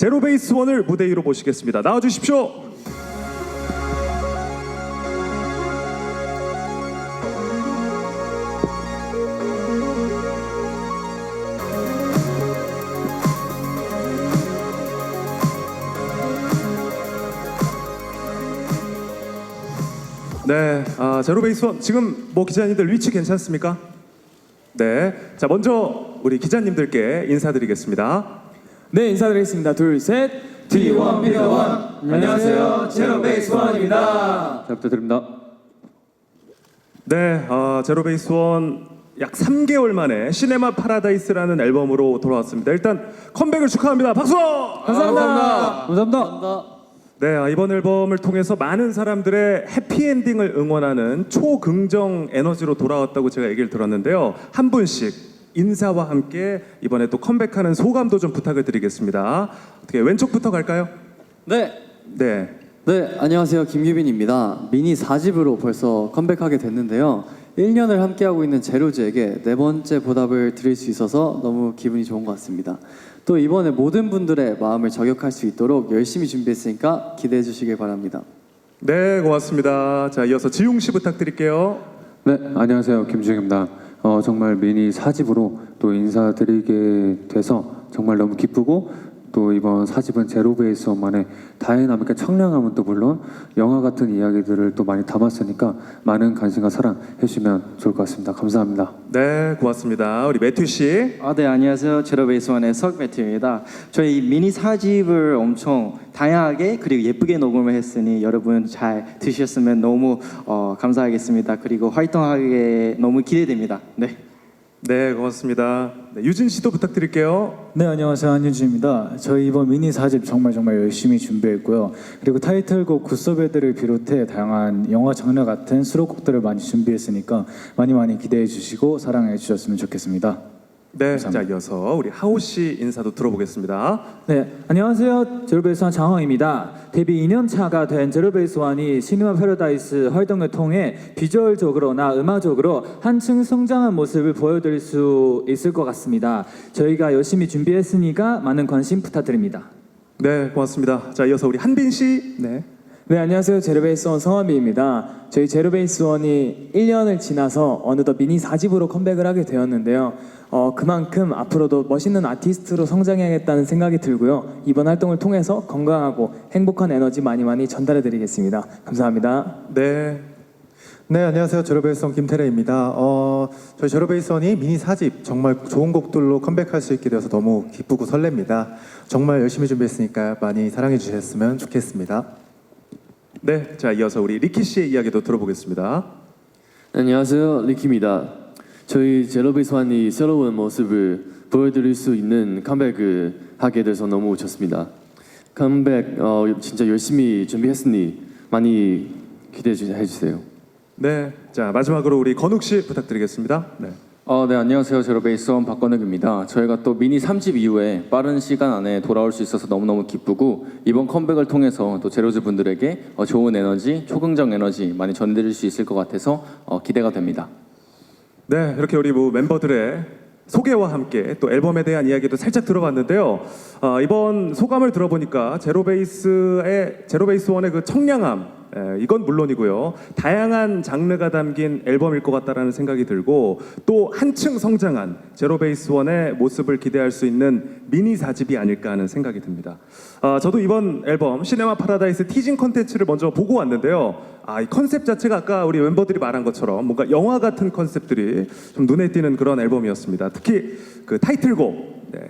제로베이스 원을 무대 위로 모시겠습니다. 나와 주십시오. 네, 아, 제로베이스 원 지금 뭐 기자님들 위치 괜찮습니까? 네, 자 먼저 우리 기자님들께 인사드리겠습니다. 네 인사드리겠습니다. 둘 셋. T1 미더원 안녕하세요 제로베이스 원입니다 잘 부탁드립니다. 네, 어, 제로베이스 원 약 3개월 만에 시네마 파라다이스라는 앨범으로 돌아왔습니다. 일단 컴백을 축하합니다. 박수! 감사합니다. 감사합니다. 네, 아, 이번 앨범을 통해서 많은 사람들의 해피엔딩을 응원하는 초긍정 에너지로 돌아왔다고 제가 얘기를 들었는데요. 한 분씩 인사와 함께 이번에 또 컴백하는 소감도 좀 부탁을 드리겠습니다. 어떻게 왼쪽부터 갈까요? 네, 네. 네 안녕하세요 김규빈입니다. 미니 4집으로 벌써 컴백하게 됐는데요. 1년을 함께하고 있는 제로즈에게 네 번째 보답을 드릴 수 있어서 너무 기분이 좋은 것 같습니다. 또 이번에 모든 분들의 마음을 저격할 수 있도록 열심히 준비했으니까 기대해 주시길 바랍니다. 네, 고맙습니다. 자, 이어서 지용 씨 부탁드릴게요. 네, 안녕하세요. 김주영입니다. 어, 정말 미니 사집으로 또 인사드리게 돼서 정말 너무 기쁘고 또 이번 사집은 제로베이스만의 다양함, 그러니까 청량함은 또 물론 영화 같은 이야기들을 또 많이 담았으니까 많은 관심과 사랑 해주시면 좋을 것 같습니다. 감사합니다. 네, 고맙습니다. 우리 매튜 씨. 아, 네 안녕하세요 제로베이스 원의 석매트입니다 저희 미니 사집을 엄청 다양하게 그리고 예쁘게 녹음을 했으니 여러분 잘 드셨으면 너무 어, 감사하겠습니다 그리고 활동하게 너무 기대됩니다 네 네, 고맙습니다. 네, 유진 씨도 부탁드릴게요. 네 안녕하세요 한윤주입니다. 저희 이번 미니 4집 정말 정말 열심히 준비했고요. 그리고 타이틀곡 굿소베드를 비롯해 다양한 영화 장르 같은 수록곡들을 많이 준비했으니까 많이 많이 기대해 주시고 사랑해 주셨으면 좋겠습니다. 네, 감사합니다. 자 이어서 우리 하오 씨 인사도 들어보겠습니다. 네, 안녕하세요. 제로베이스원 장황입니다. 데뷔 2년 차가 된 제로베이스원이 시네마 패러다이스 활동을 통해 비주얼적으로나 음악적으로 한층 성장한 모습을 보여드릴 수 있을 것 같습니다. 저희가 열심히 준비했으니까 많은 관심 부탁드립니다. 네, 고맙습니다. 자 이어서 우리 한빈 씨. 네. 네 안녕하세요 제로베이스원 성한비입니다. 저희 제로베이스원이 1년을 지나서 어느덧 미니 4집으로 컴백을 하게 되었는데요. 어, 그만큼 앞으로도 멋있는 아티스트로 성장해야겠다는 생각이 들고요. 이번 활동을 통해서 건강하고 행복한 에너지 많이 많이 전달해 드리겠습니다. 감사합니다. 네. 네, 안녕하세요. 제로베이스원 김태래입니다. 어, 저희 제로베이스원이 미니 4집 정말 좋은 곡들로 컴백할 수 있게 되어서 너무 기쁘고 설렙니다. 정말 열심히 준비했으니까 많이 사랑해 주셨으면 좋겠습니다. 네, 자 이어서 우리 리키 씨의 이야기도 들어보겠습니다. 안녕하세요 리키입니다. 저희 제로베이스완이 새로운 모습을 보여드릴 수 있는 컴백을 하게 돼서 너무 좋습니다. 컴백 어, 진짜 열심히 준비했으니 많이 기대해 주- 해주세요. 네, 자 마지막으로 우리 건욱 씨 부탁드리겠습니다. 네. 어, 네, 안녕하세요. 제로 베이스원 박건욱입니다. 저희가 또 미니 3집 이후에 빠른 시간 안에 돌아올 수 있어서 너무너무 기쁘고 이번 컴백을 통해서 또 제로즈 분들에게 어, 좋은 에너지, 초긍정 에너지 많이 전해드릴 수 있을 것 같아서 어, 기대가 됩니다. 네, 이렇게 우리 뭐 멤버들의 소개와 함께 또 앨범에 대한 이야기도 살짝 들어봤는데요. 어, 이번 소감을 들어보니까 제로베이스의 제로베이스원의 그 청량함 에, 이건 물론이고요. 다양한 장르가 담긴 앨범일 것 같다라는 생각이 들고 또 한층 성장한 제로베이스원의 모습을 기대할 수 있는 미니 사집이 아닐까 하는 생각이 듭니다. 아, 저도 이번 앨범 시네마 파라다이스 티징 컨텐츠를 먼저 보고 왔는데요. 아, 이 컨셉 자체가 아까 우리 멤버들이 말한 것처럼 뭔가 영화 같은 컨셉들이 좀 눈에 띄는 그런 앨범이었습니다. 특히 그 타이틀곡 네,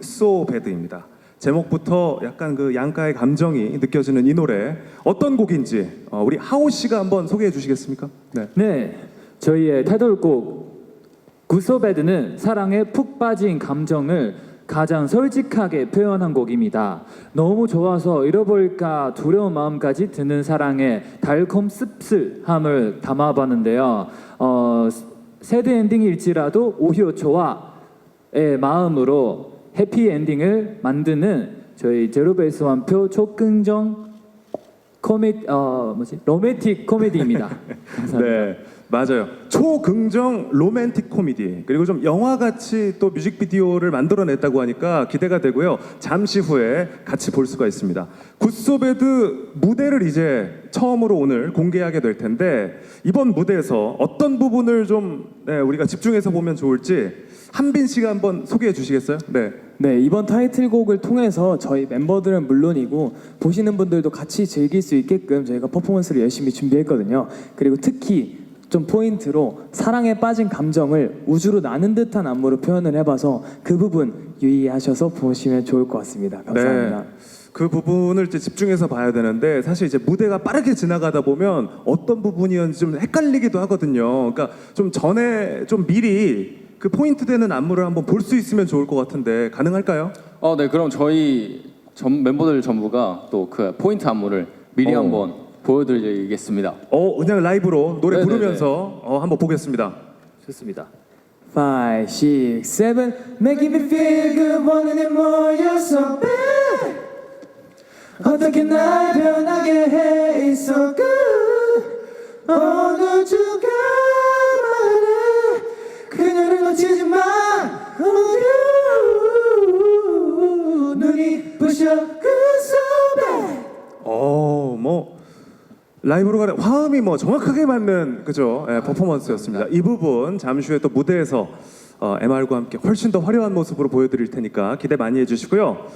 굿소 배드입니다. 제목부터 약간 그 양가의 감정이 느껴지는 이 노래 어떤 곡인지 어, 우리 하오 씨가 한번 소개해 주시겠습니까? 네. 네, 저희의 타이틀곡 굿소배드는 사랑에 푹 빠진 감정을 가장 솔직하게 표현한 곡입니다. 너무 좋아서 잃어버릴까 두려운 마음까지 드는 사랑에 달콤 씁쓸함을 담아봤는데요. 어, 새드 엔딩일지라도 오히려 좋아의 마음으로 해피 엔딩을 만드는 저희 제로베이스 완표 초긍정 코미 어 뭐지 로맨틱 코미디입니다. 감사합니다. 네. 맞아요. 초긍정 로맨틱 코미디 그리고 좀 영화같이 또 뮤직비디오를 만들어냈다고 하니까 기대가 되고요. 잠시 후에 같이 볼 수가 있습니다. 굿소베드 무대를 이제 처음으로 오늘 공개하게 될 텐데 이번 무대에서 어떤 부분을 좀 네, 우리가 집중해서 보면 좋을지 한빈 씨가 한번 소개해 주시겠어요? 네. 네, 이번 타이틀곡을 통해서 저희 멤버들은 물론이고 보시는 분들도 같이 즐길 수 있게끔 저희가 퍼포먼스를 열심히 준비했거든요. 그리고 특히 좀 포인트로 사랑에 빠진 감정을 우주로 나는 듯한 안무로 표현을 해봐서 그 부분 유의하셔서 보시면 좋을 것 같습니다. 감사합니다. 네. 그 부분을 이제 집중해서 봐야 되는데 사실 이제 무대가 빠르게 지나가다 보면 어떤 부분이었는지 좀 헷갈리기도 하거든요. 그러니까 좀 전에 좀 미리 그 포인트 되는 안무를 한번 볼 수 있으면 좋을 것 같은데 가능할까요? 어, 네, 그럼 저희 전 멤버들 전부가 또 그 포인트 안무를 미리 어. 한번 보여드리겠습니다. 어, 그냥 라이브로 노래 네네네. 부르면서 어, 한번 보겠습니다. 좋습니다. 5, 6, 7 Making me feel good wanting it more You're so bad 어떻게 날 변하게 해 It's so good 어느 주가 말해 그녀를 놓치지 마 라이브로 가는 화음이 뭐 정확하게 맞는 그죠 예, 퍼포먼스였습니다. 이 부분 잠시 후에 또 무대에서 어, MR과 함께 훨씬 더 화려한 모습으로 보여드릴 테니까 기대 많이 해주시고요.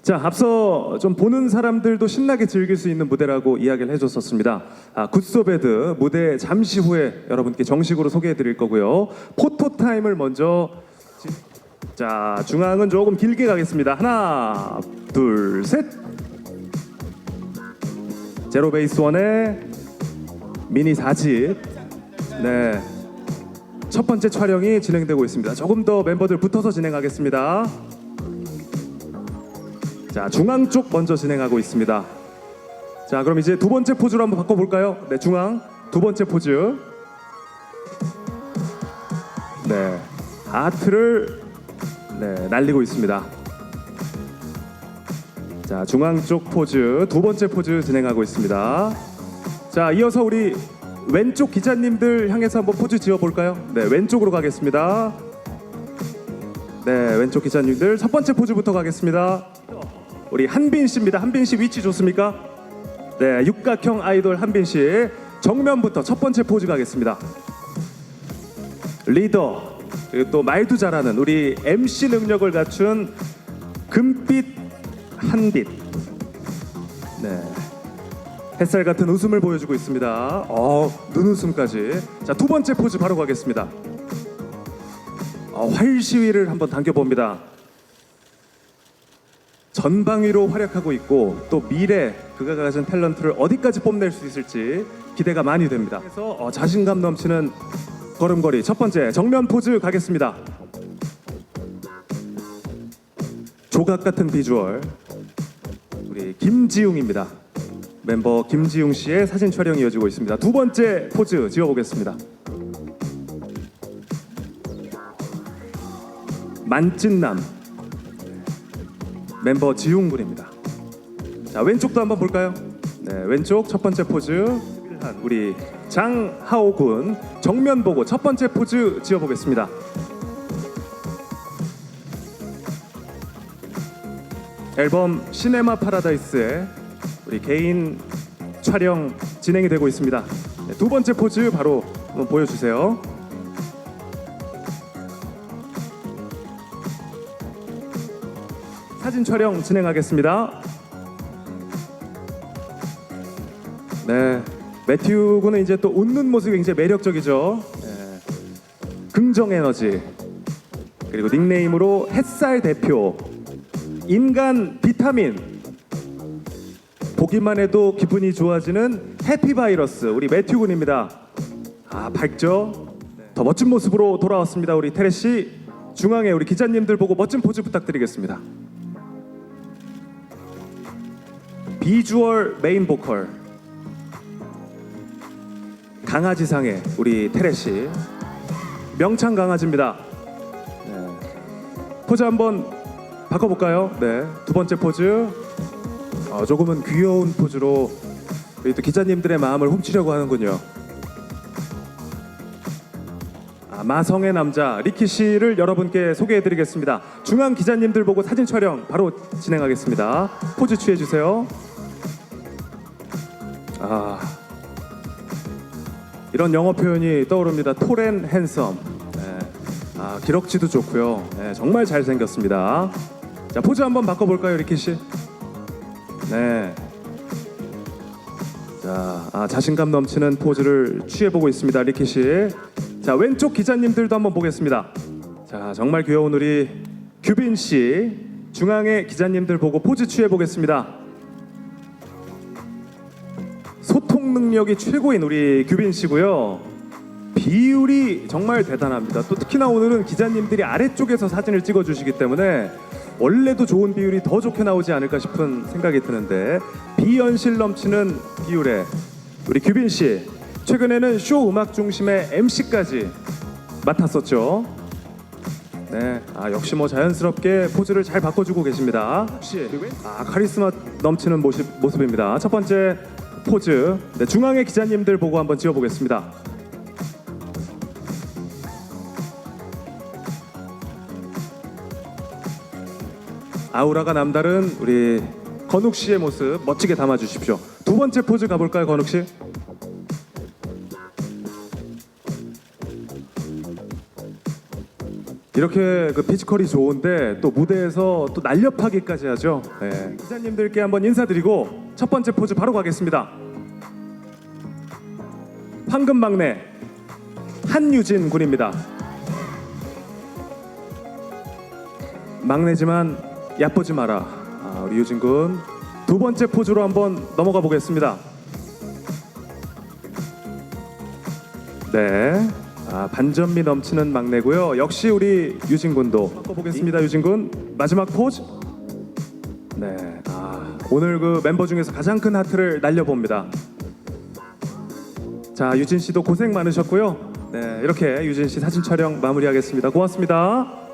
자, 앞서 좀 보는 사람들도 신나게 즐길 수 있는 무대라고 이야기를 해줬었습니다. 아, 굿소베드 무대 잠시 후에 여러분께 정식으로 소개해드릴 거고요. 포토 타임을 먼저 진- 자 중앙은 조금 길게 가겠습니다. 하나, 둘, 셋. 제로 베이스 원의 미니 4집 네. 첫 번째 촬영이 진행되고 있습니다. 조금 더 멤버들 붙어서 진행하겠습니다. 자, 중앙 쪽 먼저 진행하고 있습니다. 자, 그럼 이제 두 번째 포즈로 한번 바꿔 볼까요? 네, 중앙 두 번째 포즈. 네. 하트를 네, 날리고 있습니다. 자 중앙 쪽 포즈 두 번째 포즈 진행하고 있습니다. 자 이어서 우리 왼쪽 기자님들 향해서 한번 포즈 지어 볼까요? 네 왼쪽으로 가겠습니다. 네 왼쪽 기자님들 첫 번째 포즈부터 가겠습니다. 우리 한빈 씨입니다. 한빈 씨 위치 좋습니까? 네 육각형 아이돌 한빈 씨 정면부터 첫 번째 포즈 가겠습니다. 리더 그리고 또 말도 잘하는 우리 MC 능력을 갖춘 한빛. 네. 햇살 같은 웃음을 보여주고 있습니다. 어, 눈웃음까지. 자, 두 번째 포즈 바로 가겠습니다. 어, 활시위를 한번 당겨봅니다. 전방위로 활약하고 있고 또 미래 그가 가진 탤런트를 어디까지 뽐낼 수 있을지 기대가 많이 됩니다. 그래서 어, 자신감 넘치는 걸음걸이 첫 번째 정면 포즈 가겠습니다. 조각 같은 비주얼 김지웅입니다. 멤버 김지웅 씨의 사진 촬영이 이어지고 있습니다. 두 번째 포즈 지어보겠습니다. 만찢남 멤버 지웅 군입니다. 자 왼쪽도 한번 볼까요? 네 왼쪽 첫 번째 포즈 우리 장하오 군 정면 보고 첫 번째 포즈 지어보겠습니다. 앨범 시네마 파라다이스에 우리 개인 촬영 진행이 되고 있습니다. 네, 두 번째 포즈 바로 한번 보여주세요. 사진 촬영 진행하겠습니다. 네, 매튜 군은 이제 또 웃는 모습이 굉장히 매력적이죠. 네. 긍정 에너지 그리고 닉네임으로 햇살 대표 인간 비타민 보기만 해도 기분이 좋아지는 해피바이러스 우리 매튜 군입니다. 아 밝죠? 더 멋진 모습으로 돌아왔습니다. 우리 테레 씨 중앙에 우리 기자님들 보고 멋진 포즈 부탁드리겠습니다. 비주얼 메인 보컬 강아지상의 우리 테레 씨 명창 강아지입니다. 네. 포즈 한번 바꿔볼까요? 네, 두 번째 포즈. 어, 조금은 귀여운 포즈로 우리 또 기자님들의 마음을 훔치려고 하는군요. 마성의 남자 리키 씨를 여러분께 소개해드리겠습니다. 중앙 기자님들 보고 사진 촬영 바로 진행하겠습니다. 포즈 취해 주세요. 아 이런 영어 표현이 떠오릅니다. 톨앤 핸섬. 네. 아 기럭지도 좋고요. 네, 정말 잘 생겼습니다. 자 포즈 한번 바꿔볼까요, 리키 씨? 네. 자, 아, 자신감 넘치는 포즈를 취해보고 있습니다, 리키 씨. 자, 왼쪽 기자님들도 한번 보겠습니다. 자, 정말 귀여운 우리 규빈 씨. 중앙의 기자님들 보고 포즈 취해보겠습니다. 소통 능력이 최고인 우리 규빈 씨고요. 비율이 정말 대단합니다. 또 특히나 오늘은 기자님들이 아래쪽에서 사진을 찍어주시기 때문에 원래도 좋은 비율이 더 좋게 나오지 않을까 싶은 생각이 드는데 비현실 넘치는 비율에 우리 규빈 씨 최근에는 쇼 음악 중심의 MC까지 맡았었죠. 네, 아 역시 뭐 자연스럽게 포즈를 잘 바꿔주고 계십니다. 혹시 아 카리스마 넘치는 모습, 모습입니다. 첫 번째 포즈 네, 중앙의 기자님들 보고 한번 지어보겠습니다. 아우라가 남다른 우리 건욱 씨의 모습 멋지게 담아 주십시오. 두 번째 포즈 가볼까요, 건욱 씨? 이렇게 그 피지컬이 좋은데 또 무대에서 또 날렵하기까지 하죠. 네. 기자님들께 한번 인사드리고 첫 번째 포즈 바로 가겠습니다. 황금 막내 한유진 군입니다. 막내지만 야쁘지 마라. 아, 우리 유진 군. 두 번째 포즈로 한번 넘어가 보겠습니다. 네. 아, 반전미 넘치는 막내고요. 역시 우리 유진 군도 바꿔보겠습니다. 유진 군. 마지막 포즈. 네. 아, 오늘 그 멤버 중에서 가장 큰 하트를 날려봅니다. 자, 유진 씨도 고생 많으셨고요. 네, 이렇게 유진 씨 사진 촬영 마무리하겠습니다. 고맙습니다.